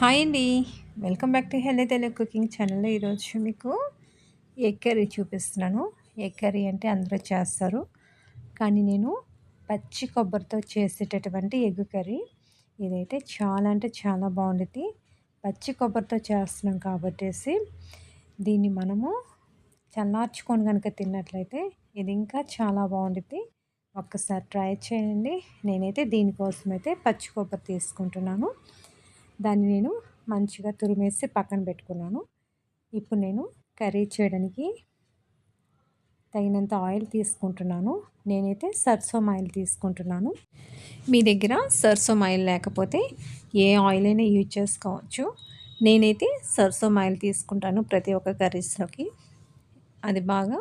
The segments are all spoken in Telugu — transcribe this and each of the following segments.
హాయ్ అండి. Welcome back to healthy Telugu cooking ఛానల్లో ఈరోజు మీకు ఎగ్ కర్రీ చూపిస్తున్నాను. ఎగ్ కర్రీ అంటే అందరూ చేస్తారు. కానీ నేను పచ్చి కొబ్బరితో చేసేటటువంటి ఎగ్ కర్రీ. ఇదైతే చాలా అంటే చాలా బాగుంటుంది పచ్చి కొబ్బరితో చేస్తున్నాం కాబట్టేసి దీన్ని మనము చల్లార్చుకొని కనుక తిన్నట్లయితే ఇది ఇంకా చాలా బాగుంటుంది ఒక్కసారి ట్రై చేయండి. నేనైతే దీనికోసం అయితే పచ్చి కొబ్బరి తీసుకుంటున్నాను. దాన్ని నేను మంచిగా తురిమేసి పక్కన పెట్టుకున్నాను. ఇప్పుడు నేను కర్రీ చేయడానికి తగినంత ఆయిల్ తీసుకుంటున్నాను. నేనైతే సర్సోమ్ ఆయిల్ తీసుకుంటున్నాను. మీ దగ్గర సర్సోమ్ ఆయిల్ లేకపోతే ఏ ఆయిల్ అయినా యూజ్ చేసుకోవచ్చు. నేనైతే సర్సోమ్ ఆయిల్ తీసుకుంటాను ప్రతి ఒక్క కర్రీస్లోకి. అది బాగా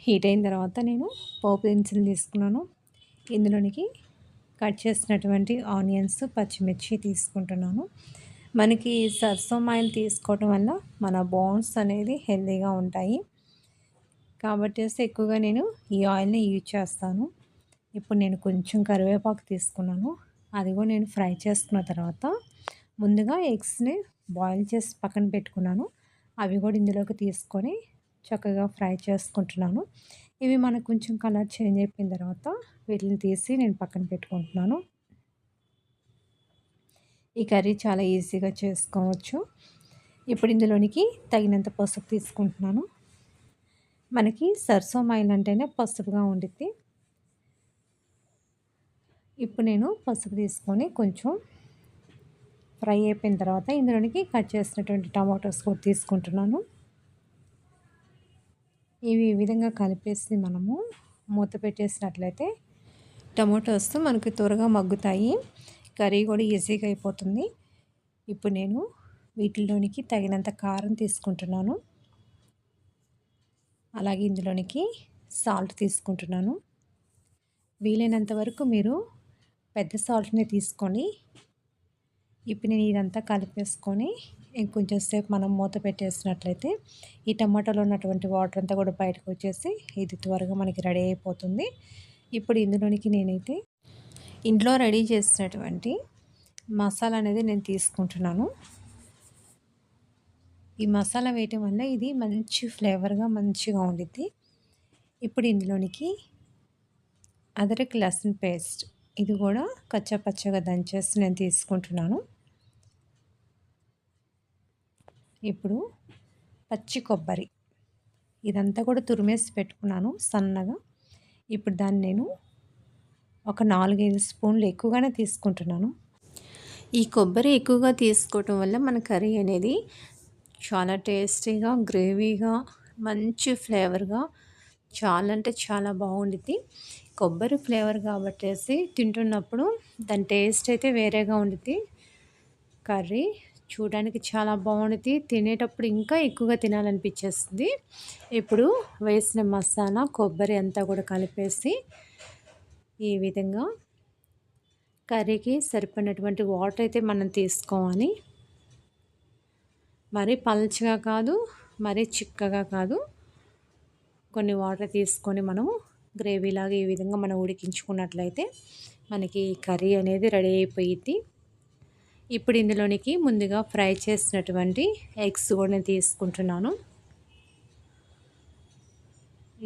హీట్ అయిన తర్వాత నేను పోపు దినుసులు తీసుకున్నాను. ఇందులోనికి కట్ చేసినటువంటి ఆనియన్స్ పచ్చిమిర్చి తీసుకుంటున్నాను. మనకి సర్సోమ్ ఆయిల్ తీసుకోవటం వల్ల మన బోన్స్ అనేది హెల్తీగా ఉంటాయి. కాబట్టి ఎక్కువగా నేను ఈ ఆయిల్ని యూజ్ చేస్తాను. ఇప్పుడు నేను కొంచెం కరివేపాకు తీసుకున్నాను. అది కూడా నేను ఫ్రై చేసుకున్న తర్వాత ముందుగా ఎగ్స్ని బాయిల్ చేసి పక్కన పెట్టుకున్నాను. అవి కూడా ఇందులోకి తీసుకొని చక్కగా ఫ్రై చేసుకుంటున్నాను. ఇవి మనకు కొంచెం కలర్ చేంజ్ అయిపోయిన తర్వాత వీటిని తీసి నేను పక్కన పెట్టుకుంటున్నాను. ఈ కర్రీ చాలా ఈజీగా చేసుకోవచ్చు. ఇప్పుడు ఇందులోనికి తగినంత పసుపు తీసుకుంటున్నాను. మనకి సర్సోమ్ ఆయిల్ అంటేనే పసుపుగా ఉండిద్ది. ఇప్పుడు నేను పసుపు తీసుకొని కొంచెం ఫ్రై అయిపోయిన తర్వాత ఇందులోనికి కట్ చేసినటువంటి టమాటోస్ కూడా తీసుకుంటున్నాను. ఇవి ఈ విధంగా కలిపేసి మనము మూత పెట్టేసినట్లయితే టమాటోస్ మనకి త్వరగా మగ్గుతాయి. కర్రీ కూడా ఈజీగా అయిపోతుంది. ఇప్పుడు నేను వీటిలోనికి తగినంత కారం తీసుకుంటున్నాను. అలాగే ఇందులోనికి సాల్ట్ తీసుకుంటున్నాను. వీలైనంత వరకు మీరు పెద్ద సాల్ట్ని తీసుకొని ఇప్పుడు నేను ఇదంతా కలిపేసుకొని ఇంకొంచెం సేపు మనం మూత పెట్టేసినట్లయితే ఈ టమాటాలో ఉన్నటువంటి వాటర్ అంతా కూడా బయటకు వచ్చేసి ఇది త్వరగా మనకి రెడీ అయిపోతుంది. ఇప్పుడు ఇందులోనికి నేనైతే ఇంట్లో రెడీ చేసినటువంటి మసాలా అనేది నేను తీసుకుంటున్నాను. ఈ మసాలా వేయటం వల్ల ఇది మంచి ఫ్లేవర్గా మంచిగా ఉండిద్ది. ఇప్పుడు ఇందులోనికి అదరక్ లసన్ పేస్ట్ ఇది కూడా కచ్చా పచ్చగా దంచేసి నేను తీసుకుంటున్నాను. ఇప్పుడు పచ్చి కొబ్బరి. ఇదంతా కూడా తురిమేసి పెట్టుకున్నాను సన్నగా. ఇప్పుడు దాన్ని నేను ఒక నాలుగైదు స్పూన్లు ఎక్కువగానే తీసుకుంటున్నాను. ఈ కొబ్బరి ఎక్కువగా తీసుకోవటం వల్ల మన కర్రీ అనేది చాలా టేస్టీగా గ్రేవీగా మంచి ఫ్లేవర్గా చాలా అంటే చాలా బాగుండిద్ది. కొబ్బరి ఫ్లేవర్ కాబట్టేసి తింటున్నప్పుడు దాని టేస్ట్ అయితే వేరేగా ఉండిద్ది కర్రీ. చూడడానికి చాలా బాగుంటుంది తినేటప్పుడు ఇంకా ఎక్కువగా తినాలనిపించేస్తుంది ఇప్పుడు వేసిన మసాలా కొబ్బరి అంతా కూడా కలిపేసి ఈ విధంగా కర్రీకి సరిపడినటువంటి వాటర్ అయితే మనం తీసుకోవాలి. మరీ పల్చగా కాదు మరీ చిక్కగా కాదు. కొన్ని వాటర్ తీసుకొని మనం గ్రేవీలాగా ఈ విధంగా మనం ఉడికించుకున్నట్లయితే మనకి కర్రీ అనేది రెడీ అయిపోయింది ఇప్పుడు ఇందులోనికి ముందుగా ఫ్రై చేసినటువంటి ఎగ్స్ కూడా నేను తీసుకుంటున్నాను.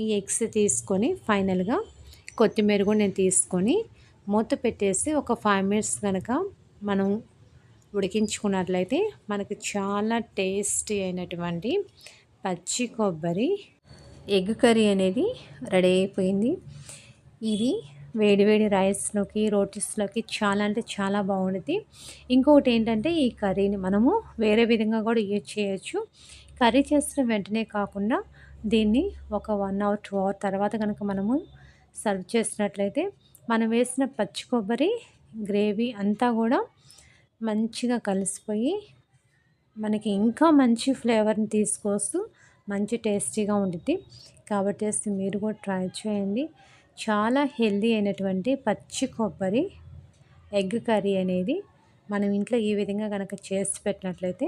ఈ ఎగ్స్ తీసుకొని ఫైనల్గా కొత్తిమీర కూడా నేను తీసుకొని మూత పెట్టేసి ఒక ఫైవ్ మినిట్స్ కనుక మనం ఉడికించుకున్నట్లయితే మనకు చాలా టేస్టీ అయినటువంటి పచ్చి కొబ్బరి ఎగ్ కర్రీ అనేది రెడీ అయిపోయింది. ఇది వేడివేడి రైస్లోకి రోటీస్లోకి చాలా అంటే చాలా బాగుంటుంది ఇంకొకటి ఏంటంటే ఈ కర్రీని మనము వేరే విధంగా కూడా యూజ్ చేయొచ్చు. కర్రీ చేసిన వెంటనే కాకుండా దీన్ని ఒక వన్ అవర్ టూ అవర్ తర్వాత కనుక మనము సర్వ్ చేసినట్లయితే మనం వేసిన పచ్చి కొబ్బరి గ్రేవీ అంతా కూడా మంచిగా కలిసిపోయి మనకి ఇంకా మంచి ఫ్లేవర్ని తీసుకొస్తూ మంచి టేస్టీగా ఉంటుంది కాబట్టి మీరు కూడా ట్రై చేయండి. చాలా హెల్దీ అయినటువంటి పచ్చి కొబ్బరి ఎగ్ కర్రీ అనేది మనం ఇంట్లో ఈ విధంగా కనుక చేసి పెట్టినట్లయితే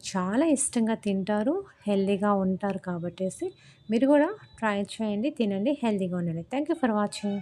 చాలా ఇష్టంగా తింటారు హెల్దీగా ఉంటారు కాబట్టేసి మీరు కూడా ట్రై చేయండి తినండి హెల్దీగా ఉండండి. Thank you for watching.